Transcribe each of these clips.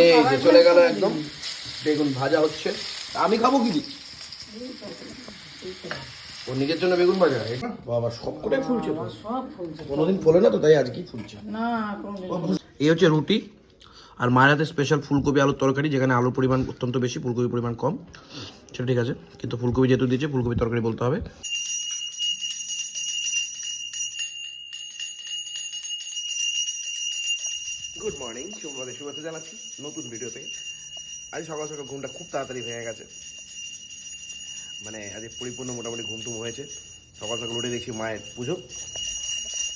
এই যে চলে গেল একদম। বেগুন ভাজা হচ্ছে। আমি খাব কি ও নিজের জন্য বেগুন ভাজা? বাবা সব করে ফুলছে কোনোদিন ফোলে না তো তাই আজকেই ফুলছে। এই হচ্ছে রুটি আর মায়ের হাতে স্পেশাল ফুলকপি আলুর তরকারি যেখানে আলুর পরিমাণ অত্যন্ত বেশি ফুলকপির পরিমাণ কম। সেটা ঠিক আছে কিন্তু ফুলকপি যেহেতু দিয়েছে ফুলকপি তরকারি বলতে হবে। মর্নিং শুভবাদের শুভেচ্ছা জানাচ্ছি নতুন ভিডিওতে। আজ সকাল সকাল ঘুমটা খুব তাড়াতাড়ি ভেঙে গেছে। মানে আজ পরিপূর্ণ মোটামুটি ঘুম টুম হয়েছে। সকাল সকাল উঠে দেখছি মায়ের পুজো।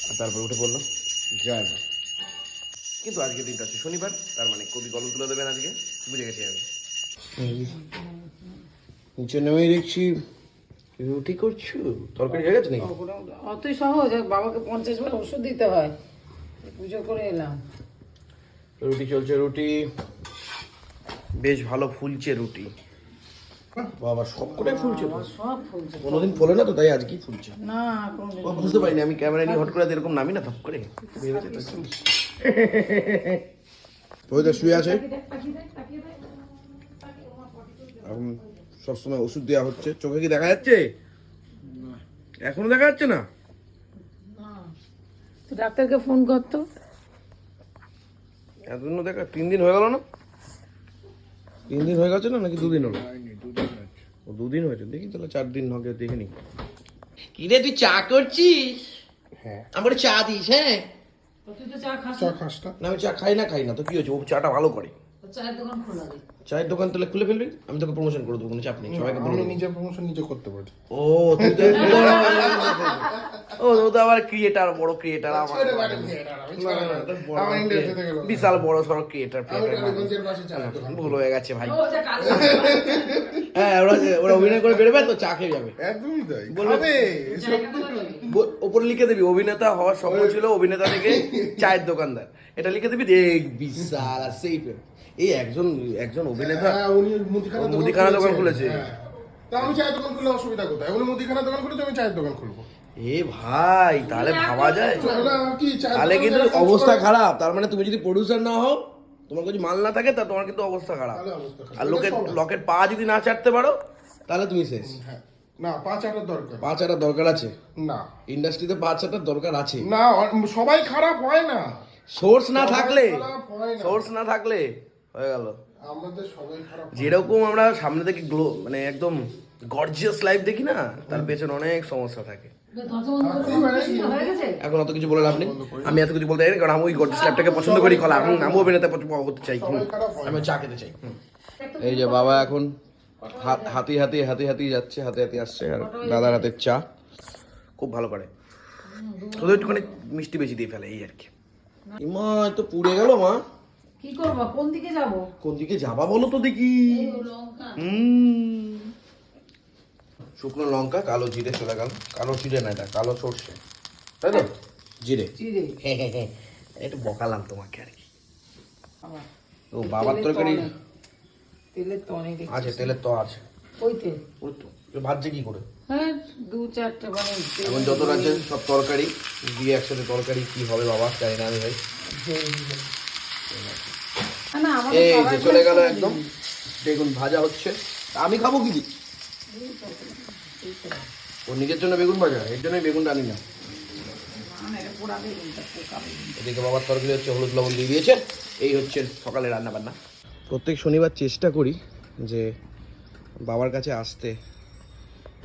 আর তারপর উঠে পড়লাম। জয় মা। কিন্তু আজকে দিনটা হচ্ছে শনিবার তার মানে কবি কলম তুলে দেবেন আজকে। বুঝে গেছি আমি। নিচে নেমেই দেখছি রুটি করছ? তরকারি হয়ে গেছে নাকি? অতই সহজ বাবাকে পঞ্চাশ বার ওষুধ দিতে হয়। পুজো করে এলাম। রুটি চলছে রুটি। বেশ ভালো ফুলছে রুটি। বাবা সব করে ফুলছে সব ফুলছে। কোনোদিন ফোলে না তো তাই আজকেই ফুলছে। না বুঝতে পারিনি আমি ক্যামেরা নিয়ে হট করে এরকম নামি না থপ করে? ভেবেছে তো শুয়ে আছে? এখন সবসময় ওষুধ দেওয়া হচ্ছে। চোখে কি দেখা যাচ্ছে? এখনও দেখা যাচ্ছে না? ডাক্তারকে ফোন করতো এতদিন দেখা তিন দিন হয়ে গেল না? তিন দিন হয়ে গেছে না নাকি দুদিন হলো? ও দুদিন হয়েছে দেখি তাহলে চার দিন হবে দেখে দেখিনি কিরে তুই চা করছিস? হ্যাঁ। আমার চা দিস হ্যাঁ? তুই তো চা খাস চা খাস না। আমি চা খাই না খাই না তো কি হয়েছে? ও চাটা ভালো করে। চায়ের দোকান খোলা দিই চায়ের দোকান তাহলে খুলে ফেলবি আমি তোকে প্রমোশন করে দেবো কোনো চাপ নেই সবাইকে বলে নিজে প্রমোশন নিজে করতে পারি ও তুই তো ও তো আবার ক্রিয়েটার বড় ক্রিয়েটার আমার বিশাল বড় সড়ো ক্রিয়েটার রবীন্দ্রের ভুল হয়ে গেছে ভাই। হ্যাঁ ওরা ওরা অভিনয় করে বেরোবে তো চা খেয়ে যাবে। একদমই তাই বলবে- ওপরে লিখে দিবি অভিনেতা হওয়ার স্বপ্ন ছিল অভিনেতা থেকে চায়ের দোকানদার। এটা লিখে দিবি দেখ বিশাল আর সেই এই একজন একজন অভিনেতা হ্যাঁ মুদিখানা দোকান খুলেছে। হ্যাঁ। তা আমি চায়ের দোকান খুলে অসুবিধা কোথায়? উনি মুদিখানা দোকান খুলেছে আমি চায়ের দোকান খুলবো। এ ভাই তাহলে ভাবা যায়। তাহলে কিন্তু অবস্থা খারাপ তার মানে তুমি যদি প্রডিউসার না হও তোমার কাছে মাল না থাকে তা তোমার কিন্তু অবস্থা খারাপ। আর লোকের। লোকের পা যদি না ছাড়তে পারো তাহলে তুমি শেষ। হ্যাঁ। না পাঁচ আটার দরকার। পা চাটার দরকার আছে? না। ইন্ডাস্ট্রিতে পা চাটার দরকার আছে? না সবাই খারাপ হয় না। সোর্স না থাকলে। সোর্স না থাকলে হয়ে গেল। আমাদের সবাই খারাপ যেরকম আমরা সামনে থেকে গ্লো মানে একদম গর্জিয়াস লাইফ দেখি না তার পেছনে অনেক সমস্যা থাকে। এখন অত কিছু বলে লাভ নেই। আমি এত কিছু বলতে চাই কারণ আমি ওই গর্জিয়াস লাইফটাকে পছন্দ করি কলা হুম, আমি অভিনেতা পছন্দ করতে চাই হয়। আমি চা খেতে চাই। এই যে বাবা এখন হা- হাতি হাতি হাতি হাতি যাচ্ছে হাতে হাতি আসছে আর দাদার হাতের চা। খুব ভালো করে। শুধু একটুখানি মিষ্টি বেশি দিয়ে ফেলে এই আর কি। মা তো পুড়ে গেল মা। কি করব? কোন দিকে যাব? কোন দিকে যাবা বলো তো দেখি। হুম। শুকনো লঙ্কা কালো জিরে চলে গেল। কালো জিরে না এটা কালো সর্ষে। তাই তো? জিরে? হ্যাঁ হ্যাঁ হ্যাঁ একটু বকালাম তোমাকে আর কি। ও বাবার তরকারি তেলের তো অনেক আছে তেলের তো আছে। ওই তেল ওই তো। ভাজছে কি করে? হ্যাঁ দু চারটে মানে এখন যত রাজ্যের সব তরকারি দিয়ে একসাথে তরকারি কি হবে বাবা? জানি না আমি ভাই। না, না আমাদের এই যে চলে গেল একদম। ভাজা হচ্ছে। আমি খাব কি? দি ও নিজের জন্য বেগুন ভাজা, এর জন্যই বেগুনটা আনি না। বেগুন। এদিকে বাবার তরকারি হচ্ছে, হলুদ লবণ দিয়ে দিয়েছে। এই হচ্ছে সকালে রান্না বান্না প্রত্যেক শনিবার চেষ্টা করি যে বাবার কাছে আসতে।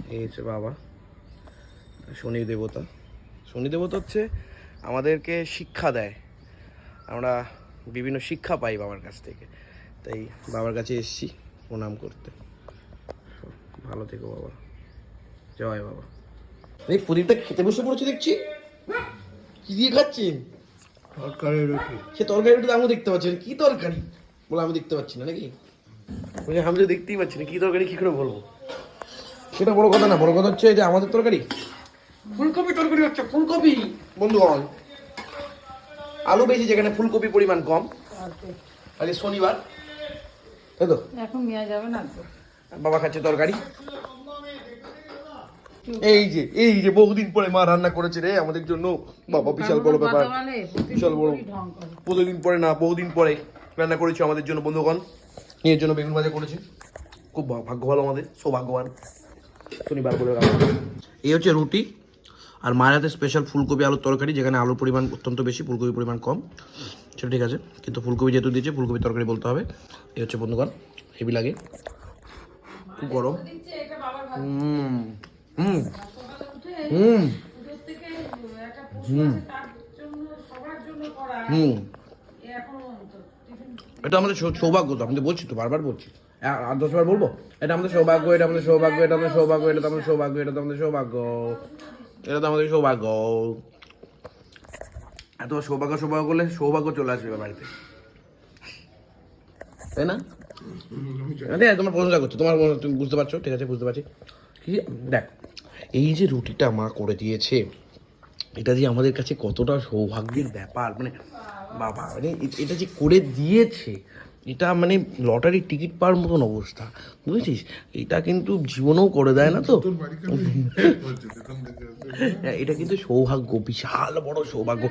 এই হচ্ছে বাবা, শনি দেবতা। শনি দেবতা হচ্ছে আমাদেরকে শিক্ষা দেয়। আমরা বিভিন্ন শিক্ষা পাই বাবার কাছ থেকে। তাই বাবার কাছে এসেছি প্রণাম করতে। ভালো থেকো বাবা। জয় বাবা। এই প্রদীপটা খেতে বসে পড়েছে দেখছি। কি দিয়ে খাচ্ছেন? তরকারি রুটি। সে তরকারি তো আমিও দেখতে পাচ্ছি না। কি তরকারি? বলে আমি দেখতে পাচ্ছি না নাকি? বলছি আমি তো দেখতেই পাচ্ছি না। কি তরকারি কি করে বলব? সেটা বড় কথা না। বড় কথা হচ্ছে যে আমাদের তরকারি। ফুলকপি তরকারি হচ্ছে ফুলকপি। বন্ধুগণ আলু বেশি যেখানে ফুলকপি পরিমাণ কম। আজকে শনিবার। তাই তো? এখন নেওয়া যাবে না তো। বাবা খাচ্ছে তরকারি। এই যে এই যে বহুদিন পরে মা রান্না করেছে রে আমাদের জন্য। বাবা বিশাল বড় ব্যাপার। বিশাল বড়। প্রতিদিন পরে না বহুদিন পরে রান্না করেছি আমাদের জন্য বন্ধুগণ। নিজের জন্য বেগুন ভাজা করেছি। খুব ভাগ্য ভালো আমাদের সৌভাগ্যবান। শনিবার করে। এই হচ্ছে রুটি আর মায়ের হাতে স্পেশাল ফুলকপি আলুর তরকারি যেখানে আলুর পরিমাণ অত্যন্ত বেশি ফুলকপির পরিমাণ কম। সেটা ঠিক আছে কিন্তু ফুলকপি যেহেতু দিয়েছে ফুলকপি তরকারি বলতে হবে। এই হচ্ছে বন্ধুগণ হেভি লাগে। খুব গরম। হুম। হুম। হুম। হুম। টিফিন এটা আমাদের সৌভাগ্য তো আমি তো বলছি তো বারবার বলছি। আর দশবার বলব? এটা আমাদের সৌভাগ্য এটা আমাদের সৌভাগ্য এটা আমাদের সৌভাগ্য এটা আমাদের সৌভাগ্য এটা তো আমাদের সৌভাগ্য। এটা তো আমাদের সৌভাগ্য। এত সৌভাগ্য সৌভাগ্য করলে সৌভাগ্য চলে আসবে বাড়িতে। তাই না? ঠিক তোমার প্রশংসা করছ, তোমার তুমি বুঝতে পারছ? ঠিক আছে, বুঝতে পারছি। কি, দেখ, এই যে রুটিটা মা করে দিয়েছে, এটা যে আমাদের কাছে কতটা সৌভাগ্যের ব্যাপার মানে বাবা মানে এটা যে করে দিয়েছে এটা মানে লটারির টিকিট পাওয়ার মতন অবস্থা বুঝেছিস? এটা কিন্তু জীবনেও করে দেয় না তো। হ্যাঁ, এটা কিন্তু সৌভাগ্য বিশাল বড় সৌভাগ্য।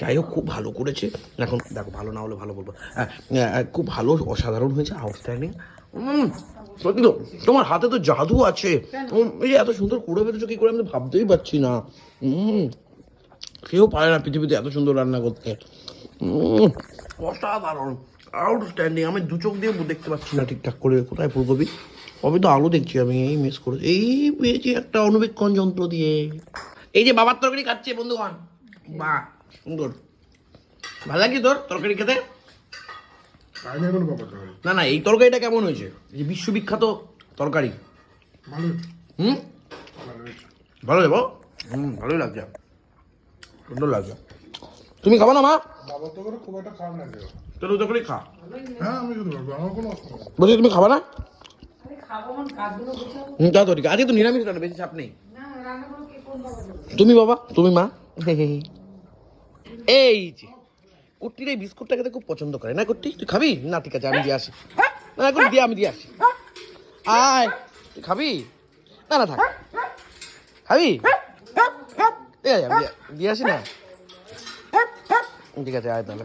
যাই হোক খুব ভালো করেছে। এখন দেখো ভালো না হলে ভালো বলব। হ্যাঁ, হ্যাঁ, খুব ভালো অসাধারণ হয়েছে আউটস্ট্যান্ডিং সত্যি তো তোমার হাতে তো জাদু আছে। এই এত সুন্দর করে ফেলেছো কি করে আমি ভাবতেই পারছি না। কেউ পারে না পৃথিবীতে এত সুন্দর রান্না করতে। অসাধারণ আউটস্ট্যান্ডিং আমি দু চোখ দিয়ে দেখতে পাচ্ছি না ঠিকঠাক করে কোথায় ফুলকপি। কবে তো আলো দেখছি আমি এই মিস করে এই পেয়েছি একটা অনুবীক্ষণ যন্ত্র দিয়ে। এই যে বাবার তরকারি খাচ্ছে বন্ধুগণ। বাহ সুন্দর। ভালো লাগছে তোর তরকারি খেতে? না না এই তরকারিটা কেমন হয়েছে? এই যে বিশ্ববিখ্যাত তরকারি। ভালো। হুম? ভালো যাব হুম ভালোই লাগছে। সুন্দর লাগছে। তুমি খাব না মা? তোর খা হ্যাঁ কোনো অসুবিধা নেই বলছি তুমি খাবা না? তা আজকে তো নিরামিষ রান্না বেশি চাপ নেই। না রান্নাগুলো কে কোন বাবা তুমি বাবা তুমি মা? এই যে কুট্টির এই বিস্কুটটা খেতে খুব পছন্দ করে না কুট্টি? তুই খাবি? না ঠিক আছে আমি দিয়ে আসি। না কুট্টি দিয়ে আমি দিয়ে আসি। আয় তুই খাবি? না না থাক। খাবি? দিয়ে আসি না? ঠিক আছে, আয় তাহলে।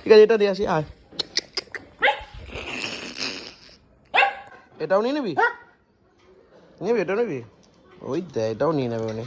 ঠিক আছে, এটা দিয়ে আসি, আয়। এটাও নিয়ে নিবি? নিবি, এটাও নিবি? ওই দে এটাও নিয়ে নেবে উনি।